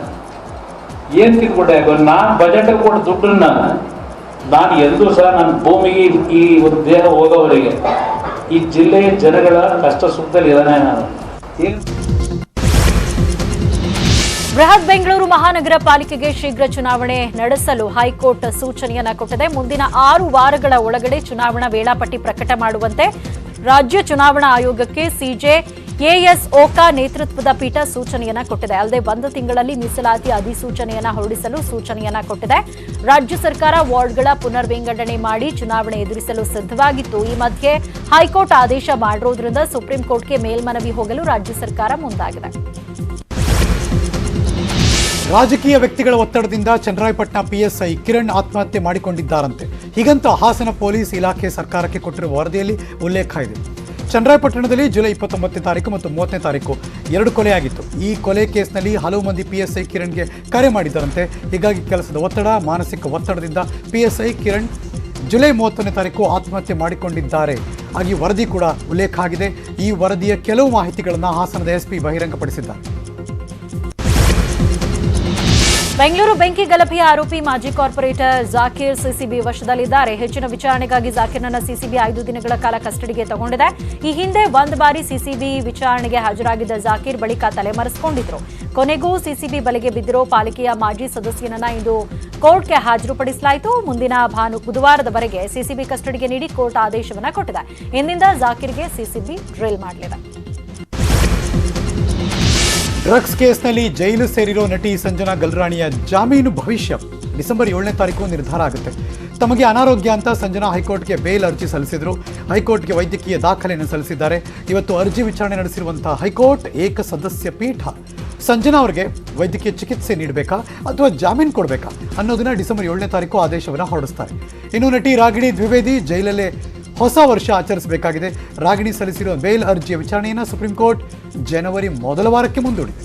ಏನು ತಿಳ್ಕೊಂಡೆ ನಾನು ಬಜೆಟ್ ಕೊಟ್ಟು ದುಡ್ಡನ್ನ ನಾನು ಎಂದೂ ಸಹ ನನ್ನ ಭೂಮಿಗೆ ಈ ಒಂದು ದೇಹ ಹೋಗೋವರಿಗೆ ಈ ಜಿಲ್ಲೆಯ ಜನಗಳ ಕಷ್ಟ ಸುಖದಲ್ಲಿ ಇದ್ದಾನೆ ನಾನು. ಏನು ಬೃಹತ್ ಬೆಂಗಳೂರು ಮಹಾನಗರ ಪಾಲಿಕೆಗೆ ಶೀಘ್ರ ಚುನಾವಣೆ ನಡೆಸಲು ಹೈಕೋರ್ಟ್ ಸೂಚನೆಯನ್ನ ಕೊಟ್ಟಿದೆ. ಮುಂದಿನ ಆರು ವಾರಗಳ ಒಳಗಡೆ ಚುನಾವಣಾ ವೇಳಾಪಟ್ಟಿ ಪ್ರಕಟ ಮಾಡುವಂತೆ ರಾಜ್ಯ ಚುನಾವಣಾ ಆಯೋಗಕ್ಕೆ ಸಿಜೆ ಎಎಸ್ ಓಕಾ ನೇತೃತ್ವದ ಪೀಠ ಸೂಚನೆಯನ್ನ ಕೊಟ್ಟಿದೆ. ಅಲ್ಲದೆ ಒಂದು ತಿಂಗಳಲ್ಲಿ ಮೀಸಲಾತಿ ಅಧಿಸೂಚನೆಯನ್ನು ಹೊರಡಿಸಲು ಸೂಚನೆಯನ್ನ ಕೊಟ್ಟಿದೆ. ರಾಜ್ಯ ಸರ್ಕಾರ ವಾರ್ಡ್ಗಳ ಪುನರ್ ವಿಂಗಡಣೆ ಮಾಡಿ ಚುನಾವಣೆ ಎದುರಿಸಲು ಸಿದ್ಧವಾಗಿತ್ತು. ಈ ಮಧ್ಯೆ ಹೈಕೋರ್ಟ್ ಆದೇಶ ಮಾಡಿರೋದ್ರಿಂದ ಸುಪ್ರೀಂ ಕೋರ್ಟ್ಗೆ ಮೇಲ್ಮನವಿ ಹೋಗಲು ರಾಜ್ಯ ಸರ್ಕಾರ ಮುಂದಾಗಿದೆ. ರಾಜಕೀಯ ವ್ಯಕ್ತಿಗಳ ಒತ್ತಡದಿಂದ ಚಂದ್ರಾಯಪಟ್ಟಣ ಪಿಎಸ್ಐ ಕಿರಣ್ ಆತ್ಮಹತ್ಯೆ ಮಾಡಿಕೊಂಡಿದ್ದಾರಂತೆ. ಹೀಗಂತ ಹಾಸನ ಪೊಲೀಸ್ ಇಲಾಖೆ ಸರ್ಕಾರಕ್ಕೆ ಕೊಟ್ಟಿರುವ ವರದಿಯಲ್ಲಿ ಉಲ್ಲೇಖ ಇದೆ. ಚಂದ್ರಾಯಪಟ್ಟಣದಲ್ಲಿ ಜುಲೈ ಇಪ್ಪತ್ತೊಂಬತ್ತನೇ ತಾರೀಕು ಮತ್ತು ಮೂವತ್ತನೇ ತಾರೀಕು ಎರಡು ಕೊಲೆಯಾಗಿತ್ತು. ಈ ಕೊಲೆ ಕೇಸ್ನಲ್ಲಿ ಹಲವು ಮಂದಿ ಪಿಎಸ್ಐ ಕಿರಣ್ಗೆ ಕರೆ ಮಾಡಿದ್ದಾರಂತೆ. ಹೀಗಾಗಿ ಕೆಲಸದ ಒತ್ತಡ, ಮಾನಸಿಕ ಒತ್ತಡದಿಂದ ಪಿಎಸ್ಐ ಕಿರಣ್ ಜುಲೈ ಮೂವತ್ತನೇ ತಾರೀಕು ಆತ್ಮಹತ್ಯೆ ಮಾಡಿಕೊಂಡಿದ್ದಾರೆ. ಹಾಗೆ ವರದಿ ಕೂಡ ಉಲ್ಲೇಖ ಆಗಿದೆ. ಈ ವರದಿಯ ಕೆಲವು ಮಾಹಿತಿಗಳನ್ನು ಹಾಸನದ ಎಸ್ಪಿ ಬಹಿರಂಗಪಡಿಸಿದ್ದಾರೆ. ಬೆಂಗಳೂರು ಬೆಂಕಿ ಗಲಭೆಯ ಆರೋಪಿ ಮಾಜಿ ಕಾರ್ಪೊರೇಟರ್ ಜಾಕೀರ್ ಸಿಸಿಬಿ ವಶದಲ್ಲಿದ್ದಾರೆ. ಹೆಚ್ಚಿನ ವಿಚಾರಣೆಗಾಗಿ ಜಾಕೀರ್ನನ್ನ ಸಿಸಿಬಿ ಐದು ದಿನಗಳ ಕಾಲ ಕಸ್ಟಡಿಗೆ ತಗೊಂಡಿದೆ. ಈ ಹಿಂದೆ ಒಂದು ಬಾರಿ ಸಿಸಿಬಿ ವಿಚಾರಣೆಗೆ ಹಾಜರಾಗಿದ್ದ ಜಾಕೀರ್ ಬಳಿಕ ತಲೆಮರೆಸಿಕೊಂಡಿದ್ರು. ಕೊನೆಗೂ ಸಿಸಿಬಿ ಬಲೆಗೆ ಬಿದ್ದಿರೋ ಪಾಲಿಕೆಯ ಮಾಜಿ ಸದಸ್ಯನನ್ನ ಇಂದು ಕೋರ್ಟ್ಗೆ ಹಾಜರುಪಡಿಸಲಾಯಿತು. ಮುಂದಿನ ಭಾನು ಬುಧವಾರದವರೆಗೆ ಸಿಸಿಬಿ ಕಸ್ಟಡಿಗೆ ನೀಡಿ ಕೋರ್ಟ್ ಆದೇಶವನ್ನ ಕೊಟ್ಟಿದೆ. ಇಂದಿನಿಂದ ಜಾಕೀರ್ಗೆ ಸಿಸಿಬಿ ಡ್ರಿಲ್ ಮಾಡಲಿದೆ. ಡ್ರಗ್ಸ್ ಕೇಸ್ನಲ್ಲಿ ಜೈಲು ಸೇರಿರೋ ನಟಿ ಸಂಜನಾ ಗಲ್ರಾಣಿಯ ಜಾಮೀನು ಭವಿಷ್ಯ. ಡಿಸೆಂಬರ್ ಏಳನೇ ತಾರೀಕು ನಿರ್ಧಾರ ಆಗುತ್ತೆ. ತಮಗೆ ಅನಾರೋಗ್ಯ ಅಂತ ಸಂಜನಾ ಹೈಕೋರ್ಟ್ಗೆ ಬೇಲ್ ಅರ್ಜಿ ಸಲ್ಲಿಸಿದ್ರು. ಹೈಕೋರ್ಟ್ಗೆ ವೈದ್ಯಕೀಯ ದಾಖಲೆಯನ್ನು ಸಲ್ಲಿಸಿದ್ದಾರೆ. ಇವತ್ತು ಅರ್ಜಿ ವಿಚಾರಣೆ ನಡೆಸಿರುವಂತಹ ಹೈಕೋರ್ಟ್ ಏಕ ಸದಸ್ಯ ಪೀಠ. ಸಂಜನಾ ಅವರಿಗೆ ವೈದ್ಯಕೀಯ ಚಿಕಿತ್ಸೆ ನೀಡಬೇಕಾ ಅಥವಾ ಜಾಮೀನು ಕೊಡಬೇಕಾ ಅನ್ನೋದನ್ನ ಡಿಸೆಂಬರ್ ಏಳನೇ ತಾರೀಕು ಆದೇಶವನ್ನು ಹೊರಡಿಸ್ತಾರೆ. ಇನ್ನು ನಟಿ ರಾಗಿಣಿ ದ್ವಿವೇದಿ ಜೈಲಲ್ಲೇ ಹೊಸ ವರ್ಷ ಆಚರಿಸಬೇಕಾಗಿದೆ ರಾಗಿಣಿ ಸಲ್ಲಿಸಿರುವ ಬೇಲ್ ಅರ್ಜಿಯ ವಿಚಾರಣೆಯನ್ನು ಸುಪ್ರೀಂ ಕೋರ್ಟ್ ಜನವರಿ ಮೊದಲ ವಾರಕ್ಕೆ ಮುಂದೂಡಿದೆ.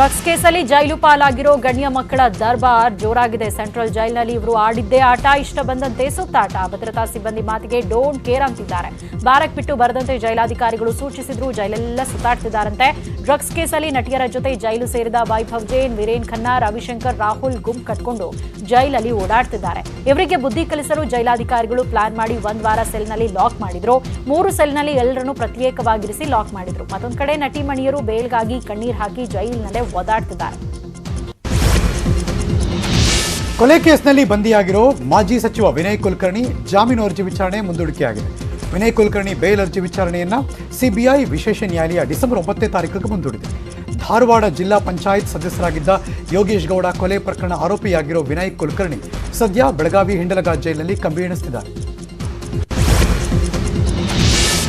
ಡ್ರಗ್ಸ್ ಕೇಸಲ್ಲಿ ಜೈಲು ಪಾಲಾಗಿರೋ ಗಣ್ಯ ಮಕ್ಕಳ ದರ್ಬಾರ್ ಜೋರಾಗಿದೆ. ಸೆಂಟ್ರಲ್ ಜೈಲ್ನಲ್ಲಿ ಇವರು ಆಡಿದ್ದೇ ಆಟ. ಇಷ್ಟ ಬಂದಂತೆ ಸುತ್ತಾಟ. ಭದ್ರತಾ ಸಿಬ್ಬಂದಿ ಮಾತಿಗೆ ಡೋಂಟ್ ಕೇರ್ ಅಂತಿದ್ದಾರೆ. ಬ್ಯಾರಕ್ ಬಿಟ್ಟು ಬರದಂತೆ ಜೈಲಾಧಿಕಾರಿಗಳು ಸೂಚಿಸಿದ್ರು. ಜೈಲೆಲ್ಲ ಸುತ್ತಾಡ್ತಿದ್ದಾರಂತೆ. ಡ್ರಗ್ಸ್ ಕೇಸಲ್ಲಿ ನಟಿಯರ ಜೊತೆ ಜೈಲು ಸೇರಿದ ವೈಭವ್ ಜೈನ್, ವೀರೇನ್ ಖನ್ನಾ, ರವಿಶಂಕರ್, ರಾಹುಲ್ ಗುಂಪ್ ಕಟ್ಕೊಂಡು ಜೈಲಲ್ಲಿ ಓಡಾಡ್ತಿದ್ದಾರೆ. ಇವರಿಗೆ ಬುದ್ಧಿ ಕಲಿಸಲು ಜೈಲಾಧಿಕಾರಿಗಳು ಪ್ಲಾನ್ ಮಾಡಿ ಒಂದ್ ವಾರ ಸೆಲ್ನಲ್ಲಿ ಲಾಕ್ ಮಾಡಿದ್ರು. ಮೂರು ಸೆಲ್ನಲ್ಲಿ ಎಲ್ಲರನ್ನೂ ಪ್ರತ್ಯೇಕವಾಗಿರಿಸಿ ಲಾಕ್ ಮಾಡಿದ್ರು. ಮತ್ತೊಂದು ಕಡೆ ನಟಿ ಮಣಿಯರು ಬೇಲ್ಗಾಗಿ ಕಣ್ಣೀರ್ ಹಾಕಿ ಜೈಲಿನಲ್ಲೇ ಓದಾಡ್ತಿದ್ದಾರೆ ಕೊಲೆ ಕೇಸ್ನಲ್ಲಿ ಬಂದಿಯಾಗಿರೋ ಮಾಜಿ ಸಚಿವ ವಿನಯ್ ಕುಲಕರ್ಣಿ ಜಾಮೀನು ಅರ್ಜಿ ವಿಚಾರಣೆ ಮುಂದೂಡಿಕೆಯಾಗಿದೆ. ವಿನಯ್ ಕುಲಕರ್ಣಿ ಬೇಲ್ ಅರ್ಜಿ ವಿಚಾರಣೆಯನ್ನ ಸಿಬಿಐ ವಿಶೇಷ ನ್ಯಾಯಾಲಯ ಡಿಸೆಂಬರ್ ಒಂಬತ್ತನೇ ತಾರೀಕಿಗೆ ಮುಂದೂಡಿದೆ. ಧಾರವಾಡ ಜಿಲ್ಲಾ ಪಂಚಾಯತ್ ಸದಸ್ಯರಾಗಿದ್ದ ಯೋಗೇಶ್ ಗೌಡ ಕೊಲೆ ಪ್ರಕರಣ ಆರೋಪಿಯಾಗಿರೋ ವಿನಯ್ ಕುಲಕರ್ಣಿ ಸದ್ಯ ಬೆಳಗಾವಿ ಹಿಂಡಲಗಾ ಜೈಲಿನಲ್ಲಿ ಕಂಬಿ ಎಣಿಸ್ತಿದ್ದಾರೆ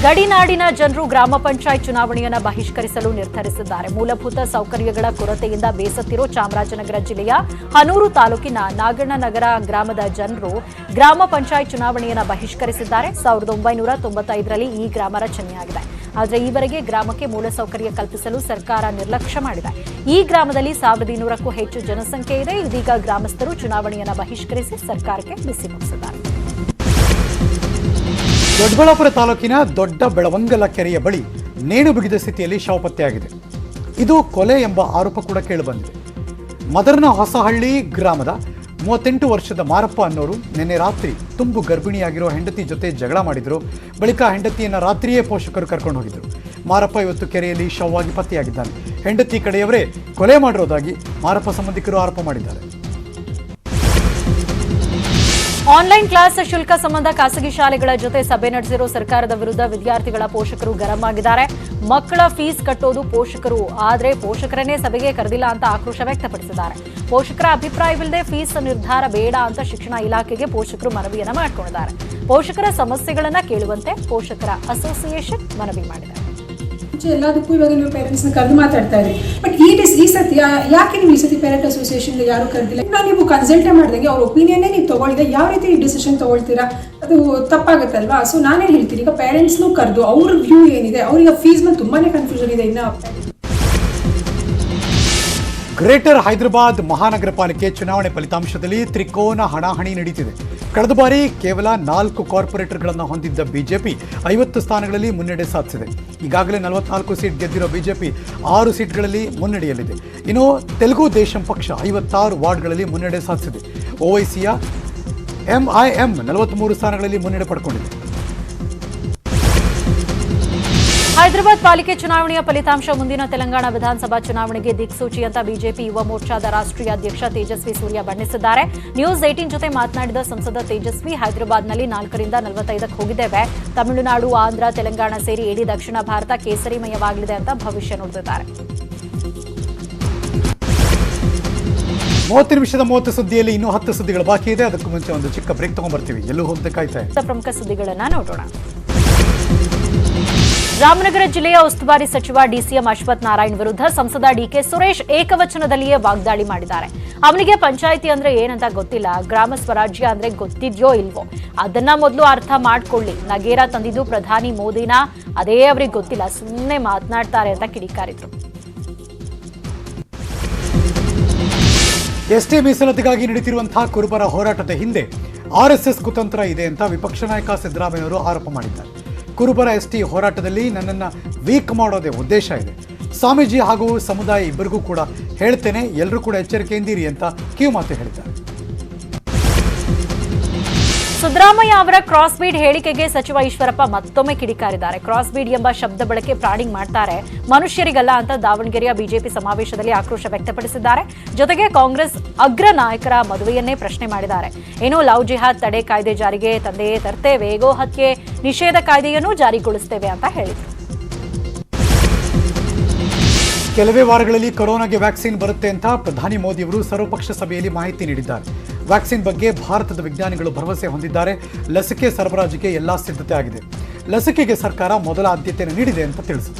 ಗಡಿನಾಡಿನ ಜನರು ಗ್ರಾಮ ಪಂಚಾಯತ್ ಚುನಾವಣೆಯನ್ನು ಬಹಿಷ್ಕರಿಸಲು ನಿರ್ಧರಿಸಿದ್ದಾರೆ. ಮೂಲಭೂತ ಸೌಕರ್ಯಗಳ ಕೊರತೆಯಿಂದ ಬೇಸತ್ತಿರೋ ಚಾಮರಾಜನಗರ ಜಿಲ್ಲೆಯ ಹನೂರು ತಾಲೂಕಿನ ನಾಗಣ್ಣನಗರ ಗ್ರಾಮದ ಜನರು ಗ್ರಾಮ ಪಂಚಾಯತ್ ಚುನಾವಣೆಯನ್ನು ಬಹಿಷ್ಕರಿಸಿದ್ದಾರೆ. ಸಾವಿರದ ಒಂಬೈನೂರ ತೊಂಬತ್ತೈದರಲ್ಲಿ ಈ ಗ್ರಾಮ ರಚನೆಯಾಗಿದೆ. ಆದರೆ ಈವರೆಗೆ ಗ್ರಾಮಕ್ಕೆ ಮೂಲಸೌಕರ್ಯ ಕಲ್ಪಿಸಲು ಸರ್ಕಾರ ನಿರ್ಲಕ್ಷ್ಯ ಮಾಡಿದೆ. ಈ ಗ್ರಾಮದಲ್ಲಿ ಸಾವಿರದ ಇನ್ನೂರಕ್ಕೂ ಹೆಚ್ಚು ಜನಸಂಖ್ಯೆ ಇದೆ. ಇದೀಗ ಗ್ರಾಮಸ್ಥರು ಚುನಾವಣೆಯನ್ನು ಬಹಿಷ್ಕರಿಸಿ ಸರ್ಕಾರಕ್ಕೆ ಬಿಸಿ ಮುಗಿಸಿದ್ದಾರೆ. ದೊಡ್ಡಬಳ್ಳಾಪುರ ತಾಲೂಕಿನ ದೊಡ್ಡ ಬೆಳವಂಗಲ ಕೆರೆಯ ಬಳಿ ನೇಣು ಬಿಗಿದ ಸ್ಥಿತಿಯಲ್ಲಿ ಶವ ಪತ್ತೆಯಾಗಿದೆ. ಇದು ಕೊಲೆ ಎಂಬ ಆರೋಪ ಕೂಡ ಕೇಳಿಬಂದಿದೆ. ಮದರ್ನ ಹೊಸಹಳ್ಳಿ ಗ್ರಾಮದ ಮೂವತ್ತೆಂಟು ವರ್ಷದ ಮಾರಪ್ಪ ಅನ್ನೋರು ನಿನ್ನೆ ರಾತ್ರಿ ತುಂಬು ಗರ್ಭಿಣಿಯಾಗಿರೋ ಹೆಂಡತಿ ಜೊತೆ ಜಗಳ ಮಾಡಿದರು. ಬಳಿಕ ಹೆಂಡತಿಯನ್ನು ರಾತ್ರಿಯೇ ಪೋಷಕರು ಕರ್ಕೊಂಡು ಹೋಗಿದ್ದರು ಮಾರಪ್ಪ ಇವತ್ತು ಕೆರೆಯಲ್ಲಿ ಶವವಾಗಿ ಪತ್ತೆಯಾಗಿದ್ದಾನೆ. ಹೆಂಡತಿ ಕಡೆಯವರೇ ಕೊಲೆ ಮಾಡಿರೋದಾಗಿ ಮಾರಪ್ಪ ಸಂಬಂಧಿಕರು ಆರೋಪ ಮಾಡಿದ್ದಾರೆ. ಆನ್ಲೈನ್ ಕ್ಲಾಸ್ ಶುಲ್ಕ ಸಂಬಂಧ ಖಾಸಗಿ ಶಾಲೆಗಳ ಜೊತೆ ಸಭೆ ನಡೆಸಿರೋ ಸರ್ಕಾರದ ವಿರುದ್ಧ ವಿದ್ಯಾರ್ಥಿಗಳ ಪೋಷಕರು ಗರಂ ಆಗಿದ್ದಾರೆ. ಮಕ್ಕಳ ಫೀಸ್ ಕಟ್ಟೋದು ಪೋಷಕರು, ಆದರೆ ಪೋಷಕರನ್ನೇ ಸಭೆಗೆ ಕರೆದಿಲ್ಲ ಅಂತ ಆಕ್ರೋಶ ವ್ಯಕ್ತಪಡಿಸಿದ್ದಾರೆ. ಪೋಷಕರ ಅಭಿಪ್ರಾಯವಿಲ್ಲದೆ ಫೀಸ್ ನಿರ್ಧಾರ ಬೇಡ ಅಂತ ಶಿಕ್ಷಣ ಇಲಾಖೆಗೆ ಪೋಷಕರು ಮನವಿಯನ್ನು ಮಾಡಿಕೊಂಡಿದ್ದಾರೆ. ಪೋಷಕರ ಸಮಸ್ಯೆಗಳನ್ನು ಕೇಳುವಂತೆ ಪೋಷಕರ ಅಸೋಸಿಯೇಷನ್ ಮನವಿ ಮಾಡಿದೆ. ಮುಂಚೆ ಎಲ್ಲದಕ್ಕೂ ಇವಾಗ ನೀವು ಪೇರೆಂಟ್ಸ್ನ ಕರೆದು ಮಾತಾಡ್ತಾ ಇದ್ರಿ ಬಟ್ ಈ ಡಿಸ್ ಈ ಸತಿ ಯಾಕೆ ನೀವು ಈ ಸತಿ ಪೇರೆಂಟ್ ಅಸೋಸಿಯೇಷನ್ಗೆ ಯಾರು ಕರೆದಿಲ್ಲ? ನಾನು ನೀವು ಕನ್ಸಲ್ಟೇ ಮಾಡಿದಂಗೆ ಅವ್ರ ಒಪಿನಿಯನ್ನೇ ನೀವು ತಗೊಳ್ಳಿದೆ ಯಾವ ರೀತಿ ಡಿಸಿಷನ್ ತಗೊಳ್ತೀರಾ? ಅದು ತಪ್ಪಾಗುತ್ತಲ್ವಾ? ಸೊ ನಾನೇನು ಹೇಳ್ತೀನಿ, ಈಗ ಪೇರೆಂಟ್ಸ್ನು ಕರೆದು ಅವ್ರ ವ್ಯೂ ಏನಿದೆ, ಅವ್ರಿಗೆ ಫೀಸ್ ಮೇಲೆ ತುಂಬಾನೇ ಕನ್ಫ್ಯೂಷನ್ ಇದೆ ಇನ್ನು ಗ್ರೇಟರ್ ಹೈದರಾಬಾದ್ ಮಹಾನಗರ ಪಾಲಿಕೆ ಚುನಾವಣೆ ಫಲಿತಾಂಶದಲ್ಲಿ ತ್ರಿಕೋನ ಹಣಾಹಣಿ ನಡೀತಿದೆ. ಕಳೆದ ಬಾರಿ ಕೇವಲ ನಾಲ್ಕು ಕಾರ್ಪೊರೇಟರ್ಗಳನ್ನು ಹೊಂದಿದ್ದ ಬಿಜೆಪಿ ಐವತ್ತು ಸ್ಥಾನಗಳಲ್ಲಿ ಮುನ್ನಡೆ ಸಾಧಿಸಿದೆ. ಈಗಾಗಲೇ ನಲವತ್ನಾಲ್ಕು ಸೀಟ್ ಗೆದ್ದಿರೋ ಬಿಜೆಪಿ ಆರು ಸೀಟ್ಗಳಲ್ಲಿ ಮುನ್ನಡೆಯಲ್ಲಿದೆ. ಇನ್ನು ತೆಲುಗು ದೇಶಂ ಪಕ್ಷ ಐವತ್ತಾರು ವಾರ್ಡ್ಗಳಲ್ಲಿ ಮುನ್ನಡೆ ಸಾಧಿಸಿದೆ. ಓವೈಸಿಯ ಎಂಐಎಂ ನಲವತ್ತ್ಮೂರು ಸ್ಥಾನಗಳಲ್ಲಿ ಮುನ್ನಡೆ ಪಡ್ಕೊಂಡಿದೆ. ಹೈದರಾಬಾದ್ ಪಾಲಿಕೆ ಚುನಾವಣೆಯ ಫಲಿತಾಂಶ ಮುಂದಿನ ತೆಲಂಗಾಣ ವಿಧಾನಸಭಾ ಚುನಾವಣೆಗೆ ದಿಕ್ಸೂಚಿ ಅಂತ ಬಿಜೆಪಿ ಯುವ ಮೋರ್ಚಾದ ರಾಷ್ಟ್ರೀಯ ಅಧ್ಯಕ್ಷ ತೇಜಸ್ವಿ ಸೂರ್ಯ ಬಣ್ಣಿಸಿದ್ದಾರೆ. ನ್ಯೂಸ್ ಏಟೀನ್ ಜೊತೆ ಮಾತನಾಡಿದ ಸಂಸದ ತೇಜಸ್ವಿ ಹೈದರಾಬಾದ್ನಲ್ಲಿ ನಾಲ್ಕರಿಂದ ನಲವತ್ತೈದಕ್ಕೆ ಹೋಗಿದ್ದೇವೆ. ತಮಿಳುನಾಡು ಆಂಧ್ರ ತೆಲಂಗಾಣ ಸೇರಿ ಇಡೀ ದಕ್ಷಿಣ ಭಾರತ ಕೇಸರಿಮಯವಾಗಲಿದೆ ಅಂತ ಭವಿಷ್ಯ ನುಡಿದಿದ್ದಾರೆ ಮೂವತ್ತು ನಿಮಿಷದ ಮೂವತ್ತು ಸುದ್ದಿಯಲ್ಲಿ ಇನ್ನೂ ಹತ್ತು ಸುದ್ದಿಗಳು ಬಾಕಿ ಇದೆ. ಅದಕ್ಕೂ ಮುಂಚೆ ಒಂದು ಚಿಕ್ಕ ಬ್ರೇಕ್ ತಗೊಂಡ್ಬರ್ತೀವಿ. ಎಲ್ಲೂ ಹೋಗದೆ. ಪ್ರಮುಖ ಸುದ್ದಿಗಳನ್ನ ನೋಡೋಣ. ರಾಮನಗರ ಜಿಲ್ಲೆಯ ಉಸ್ತುವಾರಿ ಸಚಿವ ಡಿಸಿಎಂ ಅಶ್ವಥ್ ನಾರಾಯಣ್ ವಿರುದ್ಧ ಸಂಸದ ಡಿಕೆ ಸುರೇಶ್ ಏಕವಚನದಲ್ಲಿಯೇ ವಾಗ್ದಾಳಿ ಮಾಡಿದ್ದಾರೆ. ಅವನಿಗೆ ಪಂಚಾಯಿತಿ ಅಂದ್ರೆ ಏನಂತ ಗೊತ್ತಿಲ್ಲ, ಗ್ರಾಮ ಸ್ವರಾಜ್ಯ ಅಂದ್ರೆ ಗೊತ್ತಿದ್ಯೋ ಇಲ್ವೋ, ಅದನ್ನ ಮೊದಲು ಅರ್ಥ ಮಾಡ್ಕೊಳ್ಳಿ. ನಗೇರ ತಂದಿದ್ದು ಪ್ರಧಾನಿ ಮೋದಿನ, ಅದೇ ಅವ್ರಿಗೆ ಗೊತ್ತಿಲ್ಲ. ಸುಮ್ಮನೆ ಮಾತನಾಡ್ತಾರೆ ಅಂತ ಕಿಡಿಕಾರಿದ್ರು. ಎಸ್ಟಿ ಮೀಸಲಾತಿಗಾಗಿ ನಡೀತಿರುವಂತಹ ಕುರುಬರ ಹೋರಾಟದ ಹಿಂದೆ ಆರ್ಎಸ್ಎಸ್ ಎಸ್ ಎಸ್ ಕುತಂತ್ರ ಇದೆ ಅಂತ ವಿಪಕ್ಷ ನಾಯಕ ಸಿದ್ದರಾಮಯ್ಯ ಅವರು ಆರೋಪ ಮಾಡಿದ್ದಾರೆ. ಕುರುಬರ ಎಸ್ ಟಿ ಹೋರಾಟದಲ್ಲಿ ನನ್ನನ್ನು ವೀಕ್ ಮಾಡೋದೇ ಉದ್ದೇಶ ಇದೆ. ಸ್ವಾಮೀಜಿ ಹಾಗೂ ಸಮುದಾಯ ಇಬ್ಬರಿಗೂ ಕೂಡ ಹೇಳ್ತೇನೆ ಎಲ್ಲರೂ ಕೂಡ ಎಚ್ಚರಿಕೆಯಿಂದಿರಿ ಅಂತ ಕಿವಿಮಾತು ಹೇಳಿದ್ದಾರೆ. ಸಿದ್ದರಾಮಯ್ಯ ಅವರ ಕ್ರಾಸ್ ಬೀಡ್ ಹೇಳಿಕೆಗೆ ಸಚಿವ ಈಶ್ವರಪ್ಪ ಮತ್ತೊಮ್ಮೆ ಕಿಡಿಕಾರಿದ್ದಾರೆ. ಕ್ರಾಸ್ ಬೀಡ್ ಎಂಬ ಶಬ್ದ ಬಳಕೆ ಪ್ರಾಡಿಂಗ್ ಮಾಡ್ತಾರೆ ಮನುಷ್ಯರಿಗಲ್ಲ ಅಂತ ದಾವಣಗೆರೆಯ ಬಿಜೆಪಿ ಸಮಾವೇಶದಲ್ಲಿ ಆಕ್ರೋಶ ವ್ಯಕ್ತಪಡಿಸಿದ್ದಾರೆ. ಜೊತೆಗೆ ಕಾಂಗ್ರೆಸ್ ಅಗ್ರ ನಾಯಕರ ಮದುವೆಯನ್ನೇ ಪ್ರಶ್ನೆ ಮಾಡಿದ್ದಾರೆ. ಏನೋ ಲವ್ ಜಿಹಾದ್ ತಡೆ ಕಾಯ್ದೆ ಜಾರಿಗೆ ತಂದೆಯೇ ತರ್ತೇವೆ ವೇಗೋ ನಿಷೇಧ ಕಾಯ್ದೆಯನ್ನು ಜಾರಿಗೊಳಿಸ್ತೇವೆ ಅಂತ ಹೇಳಿದರು. ಕೆಲವೇ ವಾರಗಳಲ್ಲಿ ಕೊರೋನಾಗೆ ವ್ಯಾಕ್ಸಿನ್ ಬರುತ್ತೆ ಅಂತ ಪ್ರಧಾನಿ ಮೋದಿಯವರು ಸರ್ವಪಕ್ಷ ಸಭೆಯಲ್ಲಿ ಮಾಹಿತಿ ನೀಡಿದ್ದಾರೆ. ವ್ಯಾಕ್ಸಿನ್ ಬಗ್ಗೆ ಭಾರತದ ವಿಜ್ಞಾನಿಗಳು ಭರವಸೆ ಹೊಂದಿದ್ದಾರೆ. ಲಸಿಕೆ ಸರಬರಾಜಿಗೆ ಎಲ್ಲಾ ಸಿದ್ಧತೆ ಆಗಿದೆ. ಲಸಿಕೆಗೆ ಸರ್ಕಾರ ಮೊದಲ ಆದ್ಯತೆಯನ್ನು ನೀಡಿದೆ ಅಂತ ತಿಳಿಸಿದೆ.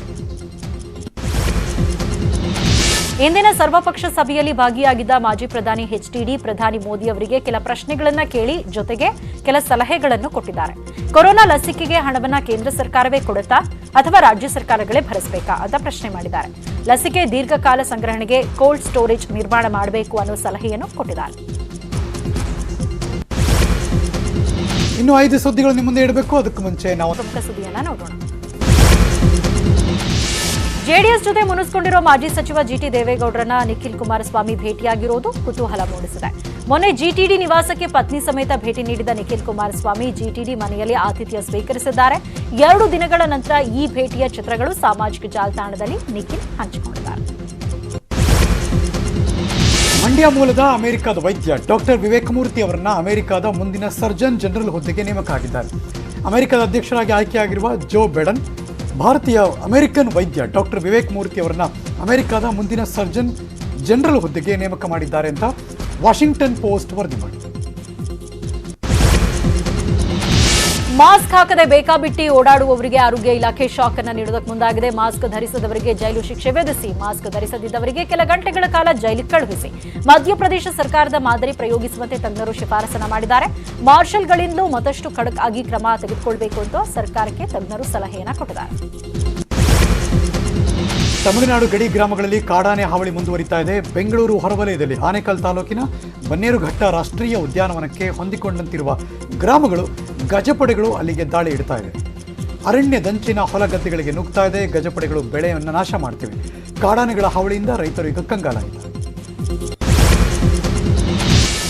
ಇಂದಿನ ಸರ್ವಪಕ್ಷ ಸಭೆಯಲ್ಲಿ ಭಾಗಿಯಾಗಿದ್ದ ಮಾಜಿ ಪ್ರಧಾನಿ ಎಚ್ಡಿಡಿ ಪ್ರಧಾನಿ ಮೋದಿ ಅವರಿಗೆ ಕೆಲ ಪ್ರಶ್ನೆಗಳನ್ನ ಕೇಳಿ ಜೊತೆಗೆ ಕೆಲ ಸಲಹೆಗಳನ್ನು ಕೊಟ್ಟಿದ್ದಾರೆ. ಕೊರೋನಾ ಲಸಿಕೆಗೆ ಹಣವನ್ನ ಕೇಂದ್ರ ಸರ್ಕಾರವೇ ಕೊಡುತ್ತಾ ಅಥವಾ ರಾಜ್ಯ ಸರ್ಕಾರಗಳೇ ಭರಿಸಬೇಕಾ ಅಂತ ಪ್ರಶ್ನೆ ಮಾಡಿದ್ದಾರೆ. ಲಸಿಕೆ ದೀರ್ಘಕಾಲ ಸಂಗ್ರಹಣೆಗೆ ಕೋಲ್ಡ್ ಸ್ಟೋರೇಜ್ ನಿರ್ಮಾಣ ಮಾಡಬೇಕು ಅನ್ನೋ ಸಲಹೆಯನ್ನು ಕೊಟ್ಟಿದ್ದಾರೆ. ಇನ್ನು ಐದು ಸುದ್ದಿಗಳು ನಿಮ್ಮ ಮುಂದೆ ಇಡಬೇಕು. ಅದಕ್ಕೂ ಮುಂಚೆ ನಾವು ಪ್ರಮುಖ ಸುದ್ದಿಯನ್ನ ನೋಡೋಣ. ಜೆಡಿಎಸ್ ಜೊತೆ ಮುನಿಸ್ಕೊಂಡಿರೋ ಮಾಜಿ ಸಚಿವ ಜಿಟಿ ದೇವೇಗೌಡರನ್ನ ನಿಖಿಲ್ ಕುಮಾರಸ್ವಾಮಿ ಭೇಟಿಯಾಗಿರೋದು ಕುತೂಹಲ ಮೂಡಿಸಿದೆ. ಮೊನ್ನೆ ಜಿಟಿಡಿ ನಿವಾಸಕ್ಕೆ ಪತ್ನಿ ಸಮೇತ ಭೇಟಿ ನೀಡಿದ ನಿಖಿಲ್ ಕುಮಾರಸ್ವಾಮಿ ಜಿಟಿಡಿ ಮನೆಯಲ್ಲಿ ಆತಿಥ್ಯ ಸ್ವೀಕರಿಸಿದ್ದಾರೆ. ಎರಡು ದಿನಗಳ ನಂತರ ಈ ಭೇಟಿಯ ಚಿತ್ರಗಳು ಸಾಮಾಜಿಕ ಜಾಲತಾಣದಲ್ಲಿ ನಿಖಿಲ್ ಹಂಚಿಕೊಂಡಿದ್ದಾರೆ. ಮಂಡ್ಯ ಮೂಲದ ಅಮೆರಿಕದ ವೈದ್ಯ ಡಾಕ್ಟರ್ ವಿವೇಕಮೂರ್ತಿ ಅವರನ್ನ ಅಮೆರಿಕದ ಮುಂದಿನ ಸರ್ಜನ್ ಜನರಲ್ ಹುದ್ದೆಗೆ ನೇಮಕ ಆಗಿದ್ದಾರೆ ಅಮೆರಿಕದ ಅಧ್ಯಕ್ಷರಾಗಿ ಆಯ್ಕೆಯಾಗಿರುವ ಜೋ ಬೆಡನ್, ಭಾರತೀಯ ಅಮೆರಿಕನ್ ವೈದ್ಯ ಡಾಕ್ಟರ್ ವಿವೇಕ್ ಮೂರ್ತಿ ಅವರನ್ನ ಅಮೆರಿಕದ ಮುಂದಿನ ಸರ್ಜನ್ ಜನರಲ್ ಹುದ್ದೆಗೆ ನೇಮಕ ಮಾಡಿದ್ದಾರೆ ಅಂತ ವಾಷಿಂಗ್ಟನ್ ಪೋಸ್ಟ್ ವರದಿ ಮಾಡಿದೆ. ಮಾಸ್ಕ್ ಹಾಕದೆ ಬೇಕಾಬಿಟ್ಟಿ ಓಡಾಡುವವರಿಗೆ ಆರೋಗ್ಯ ಇಲಾಖೆ ಶಾಕ್ ಅನ್ನ ನೀಡುವುದಕ್ಕೆ ಮುಂದಾಗಿದೆ. ಮಾಸ್ಕ್ ಧರಿಸದವರಿಗೆ ಜೈಲು ಶಿಕ್ಷೆ ವಿಧಿಸಿ, ಮಾಸ್ಕ್ ಧರಿಸದಿದ್ದವರಿಗೆ ಕೆಲ ಗಂಟೆಗಳ ಕಾಲ ಜೈಲಿಗೆ ಕಳುಹಿಸಿ. ಮಧ್ಯಪ್ರದೇಶ ಸರ್ಕಾರದ ಮಾದರಿ ಪ್ರಯೋಗಿಸುವಂತೆ ತಜ್ಞರು ಶಿಫಾರಸನ್ನ ಮಾಡಿದ್ದಾರೆ. ಮಾರ್ಷಲ್ಗಳಿಂದಲೂ ಮತ್ತಷ್ಟು ಖಡಕ್ ಆಗಿ ಕ್ರಮ ತೆಗೆದುಕೊಳ್ಬೇಕು ಅಂತ ಸರ್ಕಾರಕ್ಕೆ ತಜ್ಞರು ಸಲಹೆಯನ್ನ ಕೊಟ್ಟಿದ್ದಾರೆ. ತಮಿಳುನಾಡು ಗಡಿ ಗ್ರಾಮಗಳಲ್ಲಿ ಕಾಡಾನೆ ಹಾವಳಿ ಮುಂದುವರಿತಾ ಇದೆ. ಬೆಂಗಳೂರು ಹೊರವಲಯದಲ್ಲಿ ಆನೇಕಲ್ ತಾಲೂಕಿನ ಬನ್ನೇರುಘಟ್ಟ ರಾಷ್ಟ್ರೀಯ ಉದ್ಯಾನವನಕ್ಕೆ ಹೊಂದಿಕೊಂಡಂತಿರುವ ಗ್ರಾಮಗಳು ಗಜಪಡೆಗಳು ಅಲ್ಲಿಗೆ ದಾಳಿ ಇಡ್ತಾ ಇದೆ. ಅರಣ್ಯದಂಚಿನ ಹೊಲಗದ್ದೆಗಳಿಗೆ ನುಗ್ತಾ ಇದೆ. ಗಜಪಡೆಗಳು ಬೆಳೆಯನ್ನು ನಾಶ ಮಾಡ್ತಿವೆ. ಕಾಡಾನೆಗಳ ಹಾವಳಿಯಿಂದ ರೈತರು ಈಗ ಕಂಗಾಲಾಗಿದ್ದಾರೆ.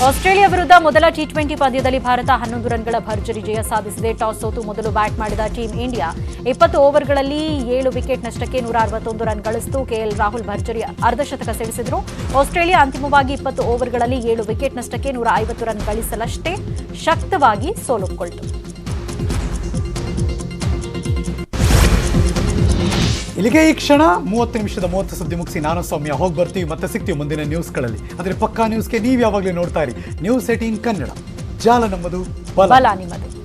ಆಸ್ಟ್ರೇಲಿಯಾ ವಿರುದ್ಧ ಮೊದಲ ಟಿ ಟ್ವೆಂಟಿ ಪಂದ್ಯದಲ್ಲಿ ಭಾರತ ಹನ್ನೊಂದು ರನ್ಗಳ ಭರ್ಜರಿ ಜಯ ಸಾಧಿಸಿದೆ. ಟಾಸ್ ಸೋತು ಮೊದಲು ಬ್ಯಾಟ್ ಮಾಡಿದ ಟೀಂ ಇಂಡಿಯಾ ಇಪ್ಪತ್ತು ಓವರ್ಗಳಲ್ಲಿ ಏಳು ವಿಕೆಟ್ ನಷ್ಟಕ್ಕೆ ನೂರ ಅರವತ್ತೊಂದು ರನ್ ಗಳಿಸಿತು. ಕೆಎಲ್ ರಾಹುಲ್ ಭರ್ಜರಿ ಅರ್ಧಶತಕ ಸಿಡಿಸಿದ್ರು ಆಸ್ಟ್ರೇಲಿಯಾ ಅಂತಿಮವಾಗಿ ಇಪ್ಪತ್ತು ಓವರ್ಗಳಲ್ಲಿ ಏಳು ವಿಕೆಟ್ ನಷ್ಟಕ್ಕೆ ನೂರ ಐವತ್ತು ರನ್ ಗಳಿಸಲಷ್ಟೇ ಶಕ್ತವಾಗಿ ಸೋಲುಕೊಳ್ತು ಇಲ್ಲಿಗೆ ಈ ಕ್ಷಣ ಮೂವತ್ತು ನಿಮಿಷದ ಮೂವತ್ತು ಸುದ್ದಿ ಮುಗಿಸಿ ನಾನು ಸೌಮ್ಯ. ಹೋಗಿ ಬರ್ತೀವಿ, ಮತ್ತೆ ಸಿಗ್ತೀವಿ ಮುಂದಿನ ನ್ಯೂಸ್ಗಳಲ್ಲಿ. ಆದರೆ ಪಕ್ಕಾ ನ್ಯೂಸ್ಗೆ ನೀವು ಯಾವಾಗಲೂ ನೋಡ್ತಾ ಇರಿ. News eighteen Kannada. ಜಾಲ ನಮ್ಮದು ಬಲ ನಿಮ್ಮದು.